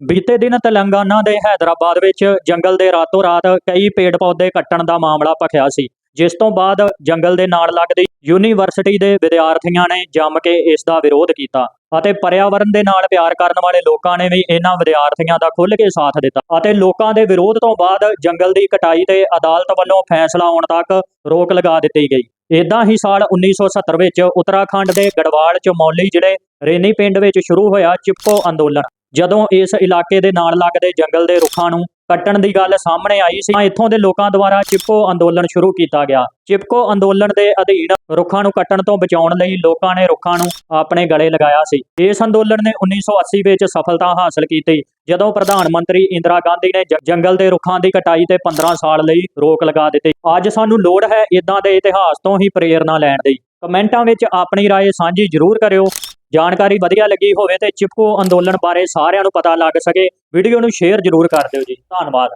ਬੀਤੇ ਦਿਨ ਤੇਲੰਗਾਨਾ ਦੇ ਹੈਦਰਾਬਾਦ ਵਿੱਚ ਜੰਗਲ ਦੇ ਰਾਤੋਂ ਰਾਤ ਕਈ ਪੇੜ ਪੌਦੇ ਕੱਟਣ ਦਾ ਮਾਮਲਾ ਭਖਿਆ ਸੀ, ਜਿਸ ਤੋਂ ਬਾਅਦ ਜੰਗਲ ਦੇ ਨਾਲ ਲੱਗਦੀ ਯੂਨੀਵਰਸਿਟੀ ਦੇ ਵਿਦਿਆਰਥੀਆਂ ਨੇ ਜੰਮ ਕੇ ਇਸ ਦਾ ਵਿਰੋਧ ਕੀਤਾ ਅਤੇ ਪਰਿਆਵਰਨ ਦੇ ਨਾਲ ਪਿਆਰ ਕਰਨ ਵਾਲੇ ਲੋਕਾਂ ਨੇ ਵੀ ਇਹਨਾਂ ਵਿਦਿਆਰਥੀਆਂ ਦਾ ਖੁੱਲ੍ਹ ਕੇ ਸਾਥ ਦਿੱਤਾ ਅਤੇ ਲੋਕਾਂ ਦੇ ਵਿਰੋਧ ਤੋਂ ਬਾਅਦ ਜੰਗਲ ਦੀ ਕਟਾਈ ਤੇ ਅਦਾਲਤ ਵੱਲੋਂ ਫੈਸਲਾ ਆਉਣ ਤੱਕ ਰੋਕ ਲਗਾ ਦਿੱਤੀ ਗਈ। ਇਦਾਂ ਹੀ ਸਾਲ 1970 ਵਿੱਚ ਉੱਤਰਾਖੰਡ ਦੇ ਗੜਵਾਲ ਚ ਮੌਲੀ ਜ਼ਿਲ੍ਹੇ ਰੇਨੀ ਪਿੰਡ ਵਿੱਚ ਸ਼ੁਰੂ ਹੋਇਆ ਚਿੱਪੋ ਅੰਦੋਲਨ ਜਦੋਂ ਇਸ ਇਲਾਕੇ ਦੇ ਨਾਲ ਲੱਗਦੇ ਜੰਗਲ ਦੇ ਰੁੱਖਾਂ ਨੂੰ ਕੱਟਣ ਦੀ ਗੱਲ ਸਾਹਮਣੇ ਆਈ ਸੀ ਤਾਂ ਇੱਥੋਂ ਦੇ ਲੋਕਾਂ ਦੁਆਰਾ ਚਿਪਕੋ ਅੰਦੋਲਨ ਸ਼ੁਰੂ ਕੀਤਾ ਗਿਆ ਚਿਪਕੋ ਅੰਦੋਲਨ ਦੇ ਅਧੀਨ ਰੁੱਖਾਂ ਨੂੰ ਕੱਟਣ ਤੋਂ ਬਚਾਉਣ ਲਈ ਲੋਕਾਂ ਨੇ ਰੁੱਖਾਂ ਨੂੰ ਆਪਣੇ ਗਲੇ ਲਗਾਇਆ ਸੀ ਇਸ ਅੰਦੋਲਨ ਨੇ 1980 ਵਿੱਚ ਸਫਲਤਾ ਹਾਸਲ ਕੀਤੀ ਜਦੋਂ ਪ੍ਰਧਾਨ ਮੰਤਰੀ ਇੰਦਰਾ ਗਾਂਧੀ ਨੇ ਜ- ਜੰਗਲ ਦੇ ਰੁੱਖਾਂ ਦੀ ਕਟਾਈ ਤੇ 15 ਸਾਲ ਲਈ ਰੋਕ ਲਗਾ ਦਿੱਤੀ ਅੱਜ ਸਾਨੂੰ ਲੋੜ ਹੈ ਇਦਾਂ ਦੇ ਇਤਿਹਾਸ ਤੋਂ ਹੀ ਪ੍ਰੇਰਣਾ ਲੈਣ ਦੀ ਕਮੈਂਟਾਂ ਵਿੱਚ ਆਪਣੀ رائے ਸਾਂਝੀ ਜ਼ਰੂਰ ਕਰਿਓ ਜਾਣਕਾਰੀ ਵਧੀਆ ਲੱਗੀ ਹੋਵੇ ਤੇ ਚਿਪਕੋ ਅੰਦੋਲਨ ਬਾਰੇ ਸਾਰਿਆਂ ਨੂੰ ਪਤਾ ਲੱਗ ਸਕੇ। ਵੀਡੀਓ ਨੂੰ ਸ਼ੇਅਰ ਜ਼ਰੂਰ ਕਰ ਦਿਓ ਜੀ। ਧੰਨਵਾਦ।